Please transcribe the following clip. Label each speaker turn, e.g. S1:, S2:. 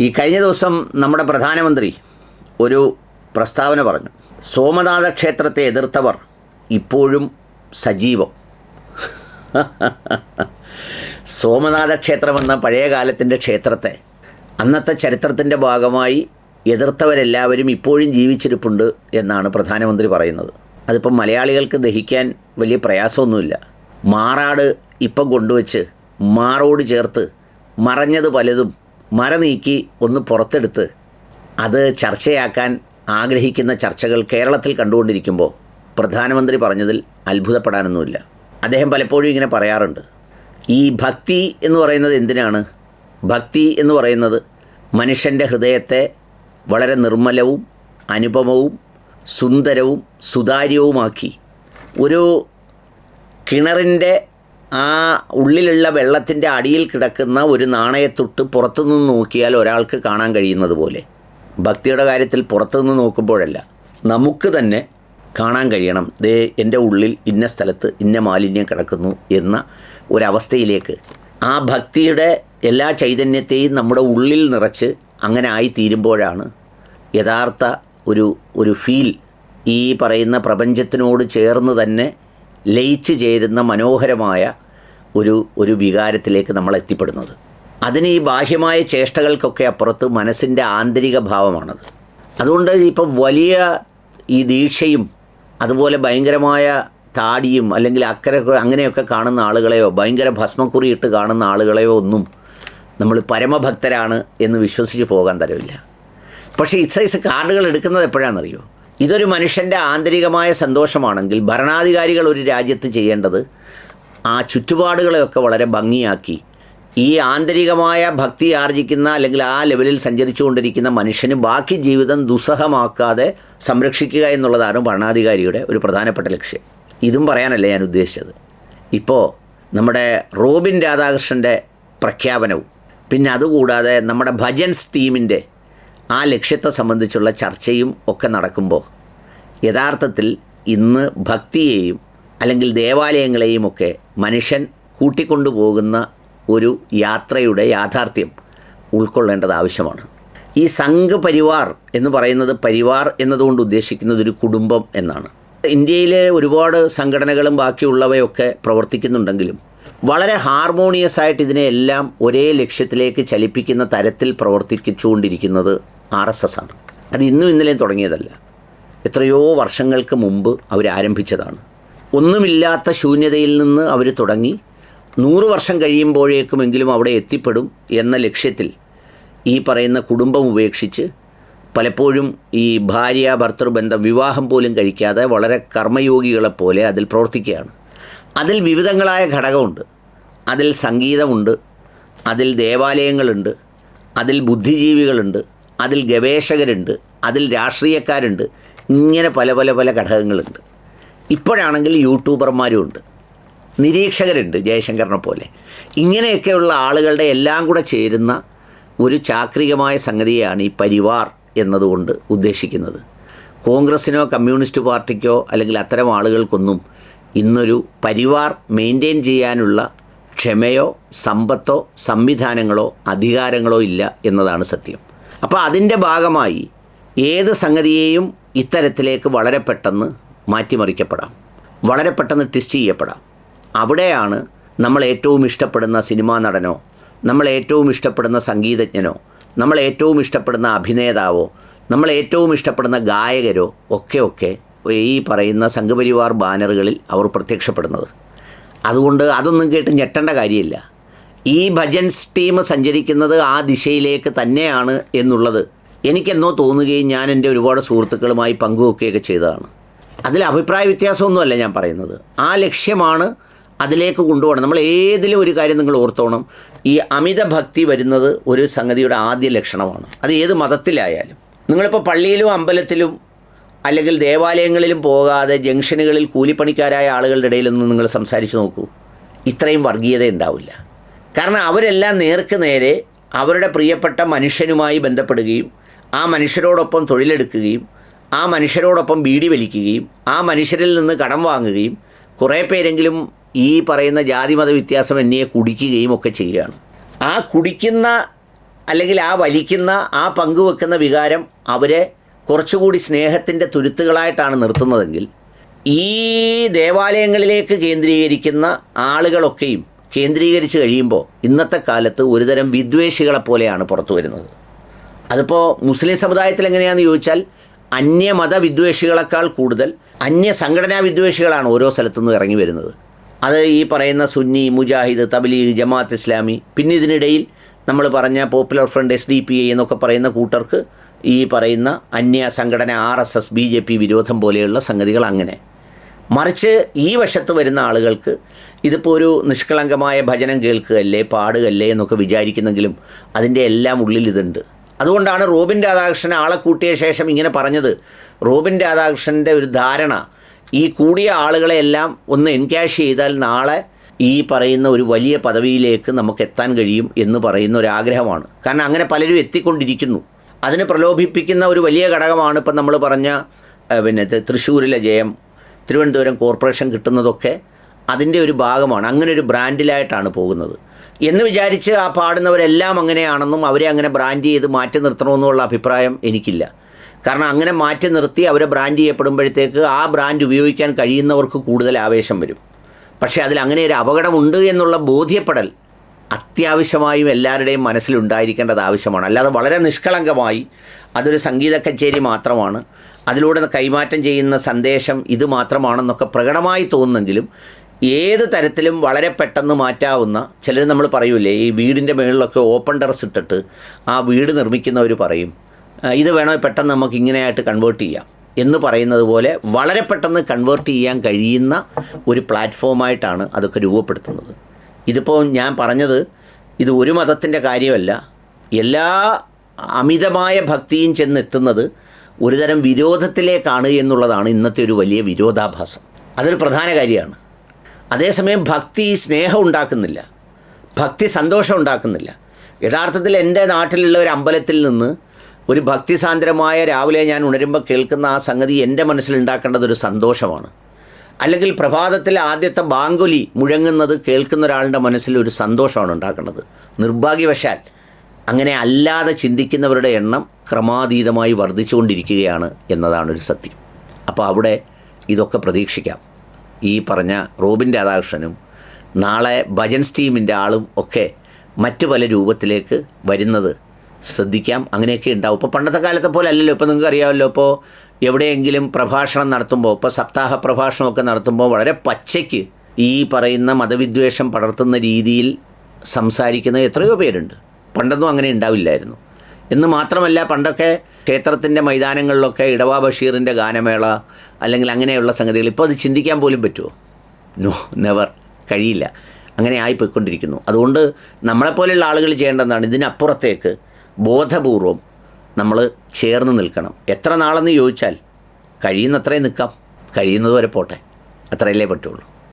S1: ഈ കഴിഞ്ഞ ദിവസം നമ്മുടെ പ്രധാനമന്ത്രി ഒരു പ്രസ്താവന പറഞ്ഞു. സോമനാഥ ക്ഷേത്രത്തെ എതിർത്തവർ ഇപ്പോഴും സജീവം. സോമനാഥ ക്ഷേത്രമെന്ന പഴയ കാലത്തിന്റെ ക്ഷേത്രത്തെ അന്നത്തെ ചരിത്രത്തിന്റെ ഭാഗമായി എതിർത്തവരെല്ലാവരും ഇപ്പോഴും ജീവിച്ചിരിപ്പുണ്ട് എന്നാണ് പ്രധാനമന്ത്രി പറയുന്നത്. അതിപ്പം മലയാളികൾക്ക് ദഹിക്കാൻ വലിയ പ്രയാസമൊന്നുമില്ല. മാറാട് ഇപ്പം കൊണ്ടുവച്ച് മാറോട് ചേർത്ത് മറഞ്ഞത് പലതും മര നീക്കി ഒന്ന് പുറത്തെടുത്ത് അത് ചർച്ചയാക്കാൻ ആഗ്രഹിക്കുന്ന ചർച്ചകൾ കേരളത്തിൽ കണ്ടുകൊണ്ടിരിക്കുമ്പോൾ പ്രധാനമന്ത്രി പറഞ്ഞതിൽ അത്ഭുതപ്പെടാനൊന്നുമില്ല. അദ്ദേഹം പലപ്പോഴും ഇങ്ങനെ പറയാറുണ്ട്. ഈ ഭക്തി എന്ന് പറയുന്നത് എന്തിനാണ്? ഭക്തി എന്ന് പറയുന്നത് മനുഷ്യന്റെ ഹൃദയത്തെ വളരെ നിർമ്മലവും അനുപമവും സുന്ദരവും സുതാര്യവുമാക്കി. ഒരു കിണറിന്റെ ആ ഉള്ളിലുള്ള വെള്ളത്തിന്റെ അടിയിൽ കിടക്കുന്ന ഒരു നാണയത്തൊട്ട് പുറത്തുനിന്ന് നോക്കിയാൽ ഒരാൾക്ക് കാണാൻ കഴിയുന്നത് പോലെ. ഭക്തിയുടെ കാര്യത്തിൽ പുറത്തുനിന്ന് നോക്കുമ്പോഴല്ല നമുക്ക് തന്നെ കാണാൻ കഴിയണം. ദേ എന്റെ ഉള്ളിൽ ഇന്ന സ്ഥലത്ത് ഇന്ന മാലിന്യം കിടക്കുന്നു എന്ന ഒരവസ്ഥയിലേക്ക്. ആ ഭക്തിയുടെ എല്ലാ ചൈതന്യത്തെയും നമ്മുടെ ഉള്ളിൽ നിറച്ച് അങ്ങനെ ആയിത്തീരുമ്പോഴാണ് യഥാർത്ഥ ഒരു ഒരു ഫീൽ ഈ പറയുന്ന പ്രപഞ്ചത്തിനോട് ചേർന്ന് തന്നെ ലയിച്ചു ചേരുന്ന മനോഹരമായ ഒരു ഒരു വികാരത്തിലേക്ക് നമ്മൾ എത്തിപ്പെടുന്നത് അതിന് ഈ ബാഹ്യമായ ചേഷ്ടകൾക്കൊക്കെ അപ്പുറത്ത് മനസ്സിന്റെ ആന്തരിക ഭാവമാണത്. അതുകൊണ്ട് ഇപ്പം വലിയ ഈ ദീക്ഷയും അതുപോലെ ഭയങ്കരമായ താടിയും അല്ലെങ്കിൽ അക്കരെ അങ്ങനെയൊക്കെ കാണുന്ന ആളുകളെയോ ഭയങ്കര ഭസ്മക്കുറി ഇട്ട് കാണുന്ന ആളുകളെയോ ഒന്നും നമ്മൾ പരമഭക്തരാണ് എന്ന് വിശ്വസിച്ച് പോകാൻ തരവില്ല പക്ഷേ ഇസൈസ് കാർഡുകൾ എടുക്കുന്നത് എപ്പോഴാണെന്നറിയോ? ഇതൊരു മനുഷ്യന്റെ ആന്തരികമായ സന്തോഷമാണെങ്കിൽ ഭരണാധികാരികൾ ഒരു രാജ്യത്ത് ചെയ്യേണ്ടത് ആ ചുറ്റുപാടുകളെയൊക്കെ വളരെ ഭംഗിയാക്കി. ഈ ആന്തരികമായ ഭക്തി ആർജിക്കുന്ന അല്ലെങ്കിൽ ആ ലെവലിൽ സഞ്ചരിച്ചുകൊണ്ടിരിക്കുന്ന മനുഷ്യന് ബാക്കി ജീവിതം ദുസ്സഹമാക്കാതെ സംരക്ഷിക്കുക എന്നുള്ളതാണ് ഭരണാധികാരിയുടെ ഒരു പ്രധാനപ്പെട്ട ലക്ഷ്യം. ഇതും പറയാനല്ല ഞാൻ ഉദ്ദേശിച്ചത്. ഇപ്പോൾ നമ്മുടെ റോബിൻ രാധാകൃഷ്ണന്റെ പ്രഖ്യാപനവും പിന്നെ അതുകൂടാതെ നമ്മുടെ ഭജൻസ് ടീമിന്റെ ആ ലക്ഷ്യത്തെ സംബന്ധിച്ചുള്ള ചർച്ചയും ഒക്കെ നടക്കുമ്പോൾ യഥാർത്ഥത്തിൽ ഇന്ന് ഭക്തിയെയും അല്ലെങ്കിൽ ദേവാലയങ്ങളെയും ഒക്കെ മനുഷ്യൻ കൂട്ടിക്കൊണ്ടുപോകുന്ന ഒരു യാത്രയുടെ യാഥാർത്ഥ്യം ഉൾക്കൊള്ളേണ്ടത് ആവശ്യമാണ്. ഈ സംഘ് പരിവാർ എന്ന് പറയുന്നത് പരിവാർ എന്നതുകൊണ്ട് ഉദ്ദേശിക്കുന്നത് ഒരു കുടുംബം എന്നാണ്. ഇന്ത്യയിലെ ഒരുപാട് സംഘടനകളും ബാക്കിയുള്ളവയൊക്കെ പ്രവർത്തിക്കുന്നുണ്ടെങ്കിലും വളരെ ഹാർമോണിയസ് ആയിട്ട് ഇതിനെയെല്ലാം ഒരേ ലക്ഷ്യത്തിലേക്ക് ചലിപ്പിക്കുന്ന തരത്തിൽ പ്രവർത്തിച്ചുകൊണ്ടിരിക്കുന്നത് ആർ എസ് എസ് ആണ്. അത് ഇന്നും ഇന്നലെയും തുടങ്ങിയതല്ല. എത്രയോ വർഷങ്ങൾക്ക് മുമ്പ് അവർ ആരംഭിച്ചതാണ് ഒന്നുമില്ലാത്ത ശൂന്യതയിൽ നിന്ന് അവർ തുടങ്ങി. നൂറ് വർഷം കഴിയുമ്പോഴേക്കുമെങ്കിലും അവിടെ എത്തിപ്പെടും എന്ന ലക്ഷ്യത്തിൽ ഈ പറയുന്ന കുടുംബം ഉപേക്ഷിച്ച് പലപ്പോഴും ഈ ഭാര്യ ഭർത്തൃ ബന്ധം വിവാഹം പോലും കഴിക്കാതെ വളരെ കർമ്മയോഗികളെപ്പോലെ അതിൽ പ്രവർത്തിക്കുകയാണ്. അതിൽ വിവിധങ്ങളായ ഘടകമുണ്ട്. അതിൽ സംഗീതമുണ്ട് അതിൽ ദേവാലയങ്ങളുണ്ട് അതിൽ ബുദ്ധിജീവികളുണ്ട് അതിൽ ഗവേഷകരുണ്ട് അതിൽ രാഷ്ട്രീയക്കാരുണ്ട്. ഇങ്ങനെ പല പല പല ഘടകങ്ങളുണ്ട്. ഇപ്പോഴാണെങ്കിൽ യൂട്യൂബർമാരും ഉണ്ട്. നിരീക്ഷകരുണ്ട് ജയശങ്കറിനെ പോലെ. ഇങ്ങനെയൊക്കെയുള്ള ആളുകളുടെ എല്ലാം കൂടെ ചേരുന്ന ഒരു ചാക്രികമായ സംഗതിയാണ് ഈ പരിവാർ എന്നതുകൊണ്ട് ഉദ്ദേശിക്കുന്നത്. കോൺഗ്രസ്സിനോ കമ്മ്യൂണിസ്റ്റ് പാർട്ടിക്കോ അല്ലെങ്കിൽ അത്തരം ആളുകൾക്കൊന്നും ഇന്നൊരു പരിവാർ മെയിന്റെയിൻ ചെയ്യാനുള്ള ക്ഷമയോ സമ്പത്തോ സംവിധാനങ്ങളോ അധികാരങ്ങളോ ഇല്ല എന്നതാണ് സത്യം. അപ്പോൾ അതിന്റെ ഭാഗമായി ഏത് സംഗതിയെയും ഇത്തരത്തിലേക്ക് വളരെ പെട്ടെന്ന് മാറ്റിമറിക്കപ്പെടാം. വളരെ പെട്ടെന്ന് ട്വിസ്റ്റ് ചെയ്യപ്പെടാം. അവിടെയാണ് നമ്മൾ ഏറ്റവും ഇഷ്ടപ്പെടുന്ന സിനിമാ നടനോ നമ്മൾ ഏറ്റവും ഇഷ്ടപ്പെടുന്ന സംഗീതജ്ഞനോ നമ്മൾ ഏറ്റവും ഇഷ്ടപ്പെടുന്ന അഭിനേതാവോ നമ്മൾ ഏറ്റവും ഇഷ്ടപ്പെടുന്ന ഗായകരോ ഒക്കെ ഒക്കെ ഈ പറയുന്ന സംഘപരിവാർ ബാനറുകളിൽ അവർ പ്രത്യക്ഷപ്പെടുന്നത്. അതുകൊണ്ട് അതൊന്നും കേട്ട് ഞെട്ടേണ്ട കാര്യമില്ല. ഈ ഭജൻസ് ടീം സഞ്ചരിക്കുന്നത് ആ ദിശയിലേക്ക് തന്നെയാണ് എന്നുള്ളത് എനിക്കെന്നോ തോന്നുകയും ഞാൻ എന്റെ ഒരുപാട് സുഹൃത്തുക്കളുമായി പങ്കുവെക്കുകയൊക്കെ ചെയ്തതാണ്. അതിൽ അഭിപ്രായ വ്യത്യാസമൊന്നുമല്ല ഞാൻ പറയുന്നത്. ആ ലക്ഷ്യമാണ് അതിലേക്ക് കൊണ്ടുപോകണം. നമ്മൾ ഏതിലും ഒരു കാര്യം നിങ്ങൾ ഓർത്തോണം. ഈ അമിത ഭക്തി വരുന്നത് ഒരു സംഗതിയുടെ ആദ്യ ലക്ഷണമാണ്. അത് ഏത് മതത്തിലായാലും. നിങ്ങളിപ്പോൾ പള്ളിയിലും അമ്പലത്തിലും അല്ലെങ്കിൽ ദേവാലയങ്ങളിലും പോകാതെ ജംഗ്ഷനുകളിൽ കൂലിപ്പണിക്കാരായ ആളുകളുടെ ഇടയിൽ നിന്ന് നിങ്ങൾ സംസാരിച്ച് നോക്കൂ. ഇത്രയും വർഗീയത ഉണ്ടാവില്ല. കാരണം അവരെല്ലാം നേർക്ക് നേരെ അവരുടെ പ്രിയപ്പെട്ട മനുഷ്യനുമായി ബന്ധപ്പെടുകയും ആ മനുഷ്യരോടൊപ്പം തൊഴിലെടുക്കുകയും ആ മനുഷ്യരോടൊപ്പം ബീഡി വലിക്കുകയും ആ മനുഷ്യരിൽ നിന്ന് കടം വാങ്ങുകയും കുറേ പേരെങ്കിലും ഈ പറയുന്ന ജാതിമത വ്യത്യാസം എന്നെ കുടിക്കുകയും ഒക്കെ ചെയ്യുകയാണ്. ആ കുടിക്കുന്ന അല്ലെങ്കിൽ ആ വലിക്കുന്ന ആ പങ്കുവെക്കുന്ന വികാരം അവരെ കുറച്ചുകൂടി സ്നേഹത്തിന്റെ തുരുത്തുകളായിട്ടാണ് നിർത്തുന്നതെങ്കിൽ ഈ ദേവാലയങ്ങളിലേക്ക് കേന്ദ്രീകരിക്കുന്ന ആളുകളൊക്കെയും കേന്ദ്രീകരിച്ച് കഴിയുമ്പോൾ ഇന്നത്തെ കാലത്ത് ഒരുതരം വിദ്വേഷികളെ പോലെയാണ് പുറത്തു വരുന്നത്. അതിപ്പോൾ മുസ്ലിം സമുദായത്തിൽ എങ്ങനെയാണെന്ന് ചോദിച്ചാൽ അന്യമത വിദ്വേഷികളെക്കാൾ കൂടുതൽ അന്യ സംഘടനാ വിദ്വേഷികളാണ് ഓരോ സ്ഥലത്തുനിന്ന് ഇറങ്ങി വരുന്നത്. അത് ഈ പറയുന്ന സുന്നി മുജാഹിദ് തബ്ലീഗ് ജമാഅത്ത് ഇസ്ലാമി പിന്നെ ഇതിനിടയിൽ നമ്മൾ പറഞ്ഞ popular front S D P I എന്നൊക്കെ പറയുന്ന കൂട്ടർക്ക് ഈ പറയുന്ന അന്യ സംഘടന R S S B J P വിരോധം പോലെയുള്ള സംഗതികൾ അങ്ങനെ. മറിച്ച് ഈ വശത്ത് വരുന്ന ആളുകൾക്ക് ഇതിപ്പോൾ ഒരു നിഷ്കളങ്കമായ ഭജനം കേൾക്കുകയല്ലേ പാടുകയല്ലേ എന്നൊക്കെ വിചാരിക്കുന്നെങ്കിലും അതിന്റെ എല്ലാം ഉള്ളിൽ ഇതുണ്ട്. അതുകൊണ്ടാണ് റോബിൻ രാധാകൃഷ്ണൻ ആളെ കൂട്ടിയ ശേഷം ഇങ്ങനെ പറഞ്ഞത്. റോബിൻ രാധാകൃഷ്ണന്റെ ഒരു ധാരണ ഈ കൂടിയ ആളുകളെയെല്ലാം ഒന്ന് എൻക്യാഷ് ചെയ്താൽ നാളെ ഈ പറയുന്ന ഒരു വലിയ പദവിയിലേക്ക് നമുക്ക് എത്താൻ കഴിയും എന്ന് പറയുന്ന ഒരു ആഗ്രഹമാണ്. കാരണം അങ്ങനെ പലരും എത്തിക്കൊണ്ടിരിക്കുന്നു. അതിനെ പ്രലോഭിപ്പിക്കുന്ന ഒരു വലിയ ഘടകമാണ് ഇപ്പം നമ്മൾ പറഞ്ഞ പിന്നെ തൃശ്ശൂരിലെ ജയം തിരുവനന്തപുരം കോർപ്പറേഷൻ കിട്ടുന്നതൊക്കെ അതിന്റെ ഒരു ഭാഗമാണ്. അങ്ങനെ ഒരു ബ്രാൻഡിലായിട്ടാണ് പോകുന്നത്. എന്ന് വിചാരിച്ച് ആ പാടുന്നവരെല്ലാം അങ്ങനെയാണെന്നും അവരെ അങ്ങനെ ബ്രാൻഡ് ചെയ്ത് മാറ്റി നിർത്തണമെന്നുള്ള അഭിപ്രായം എനിക്കില്ല. കാരണം അങ്ങനെ മാറ്റി നിർത്തി അവരെ ബ്രാൻഡ് ചെയ്യപ്പെടുമ്പോഴത്തേക്ക് ആ ബ്രാൻഡ് ഉപയോഗിക്കാൻ കഴിയുന്നവർക്ക് കൂടുതൽ ആവേശം വരും. പക്ഷേ അതിൽ അങ്ങനെ ഒരു അപകടമുണ്ട് എന്നുള്ള ബോധ്യപ്പെടൽ അത്യാവശ്യമായും എല്ലാവരുടെയും മനസ്സിലുണ്ടായിരിക്കേണ്ടത് ആവശ്യമാണ്. അല്ലാതെ വളരെ നിഷ്കളങ്കമായി അതൊരു സംഗീത കച്ചേരി മാത്രമാണ്. അതിലൂടെ കൈമാറ്റം ചെയ്യുന്ന സന്ദേശം ഇത് മാത്രമാണെന്നൊക്കെ പ്രകടമായി തോന്നുന്നെങ്കിലും ഏത് തരത്തിലും വളരെ പെട്ടെന്ന് മാറ്റാവുന്ന ചിലർ നമ്മൾ പറയൂലേ ഈ വീടിന്റെ മുകളിലൊക്കെ ഓപ്പൺ ടെറസ് ഇട്ടിട്ട് ആ വീട് നിർമ്മിക്കുന്നവർ പറയും ഇത് വേണോ പെട്ടെന്ന് നമുക്ക് ഇങ്ങനെയായിട്ട് കൺവേർട്ട് ചെയ്യാം. എന്ന് പറയുന്നത് പോലെ വളരെ പെട്ടെന്ന് കൺവേർട്ട് ചെയ്യാൻ കഴിയുന്ന ഒരു പ്ലാറ്റ്ഫോമായിട്ടാണ് അതൊക്കെ രൂപപ്പെടുത്തുന്നത്. ഇതിപ്പോൾ ഞാൻ പറഞ്ഞത് ഇത് ഒരു മതത്തിന്റെ കാര്യമല്ല. എല്ലാ അമിതമായ ഭക്തിയും ചെന്നെത്തുന്നത് ഒരുതരം വിരോധത്തിലേക്കാണ് എന്നുള്ളതാണ് ഇന്നത്തെ ഒരു വലിയ വിരോധാഭാസം. അതൊരു പ്രധാന കാര്യമാണ്. അതേസമയം ഭക്തി സ്നേഹം ഉണ്ടാക്കുന്നില്ല. ഭക്തി സന്തോഷം ഉണ്ടാക്കുന്നില്ല. യഥാർത്ഥത്തിൽ എന്റെ നാട്ടിലുള്ള ഒരു അമ്പലത്തിൽ നിന്ന് ഒരു ഭക്തിസാന്ദ്രമായ രാവിലെ ഞാൻ ഉണരുമ്പോൾ കേൾക്കുന്ന ആ സംഗതി എന്റെ മനസ്സിലുണ്ടാക്കേണ്ടത് ഒരു സന്തോഷമാണ്. അല്ലെങ്കിൽ പ്രഭാതത്തിൽ ആദ്യത്തെ ബാങ്കുലി മുഴങ്ങുന്നത് കേൾക്കുന്ന ഒരാളുടെ മനസ്സിൽ ഒരു സന്തോഷമാണ് ഉണ്ടാക്കുന്നത് നിർഭാഗ്യവശാൽ അങ്ങനെ അല്ലാതെ ചിന്തിക്കുന്നവരുടെ എണ്ണം ക്രമാതീതമായി വർദ്ധിച്ചുകൊണ്ടിരിക്കുകയാണ് എന്നതാണ് ഒരു സത്യം. അപ്പോൾ അവിടെ ഇതൊക്കെ പ്രതീക്ഷിക്കാം. ഈ പറഞ്ഞ റോബിൻ രാധാകൃഷ്ണനും നാളെ ഭജൻസ് ടീമിന്റെ ആളും ഒക്കെ മറ്റു പല രൂപത്തിലേക്ക് വരുന്നത് ശ്രദ്ധിക്കാം. അങ്ങനെയൊക്കെ ഉണ്ടാവും. ഇപ്പോൾ പണ്ടത്തെ കാലത്തെ പോലെ അല്ലല്ലോ. ഇപ്പോൾ നിങ്ങൾക്ക് അറിയാമല്ലോ. ഇപ്പോൾ എവിടെയെങ്കിലും പ്രഭാഷണം നടത്തുമ്പോൾ ഇപ്പോൾ സപ്താഹ പ്രഭാഷണമൊക്കെ നടത്തുമ്പോൾ വളരെ പച്ചയ്ക്ക് ഈ പറയുന്ന മതവിദ്വേഷം പടർത്തുന്ന രീതിയിൽ സംസാരിക്കുന്ന എത്രയോ പേരുണ്ട്. പണ്ടൊന്നും അങ്ങനെ ഉണ്ടാവില്ലായിരുന്നു. എന്ന് മാത്രമല്ല പണ്ടൊക്കെ ക്ഷേത്രത്തിന്റെ മൈതാനങ്ങളിലൊക്കെ ഇടവാ ബഷീറിന്റെ ഗാനമേള അല്ലെങ്കിൽ അങ്ങനെയുള്ള സംഗതികൾ ഇപ്പോൾ അത് ചിന്തിക്കാൻ പോലും പറ്റുമോ? നോ നെവർ കഴിയില്ല. അങ്ങനെ ആയിപ്പോയിക്കൊണ്ടിരിക്കുന്നു. അതുകൊണ്ട് നമ്മളെപ്പോലെയുള്ള ആളുകൾ ചെയ്യേണ്ടതാണ് ഇതിനപ്പുറത്തേക്ക് ബോധപൂർവം നമ്മൾ ചേർന്ന് നിൽക്കണം. എത്ര നാളെന്ന് ചോദിച്ചാൽ കഴിയുന്നത്രയും നിൽക്കാം. കഴിയുന്നതുവരെ പോട്ടെ. അത്രയല്ലേ പറ്റുള്ളൂ.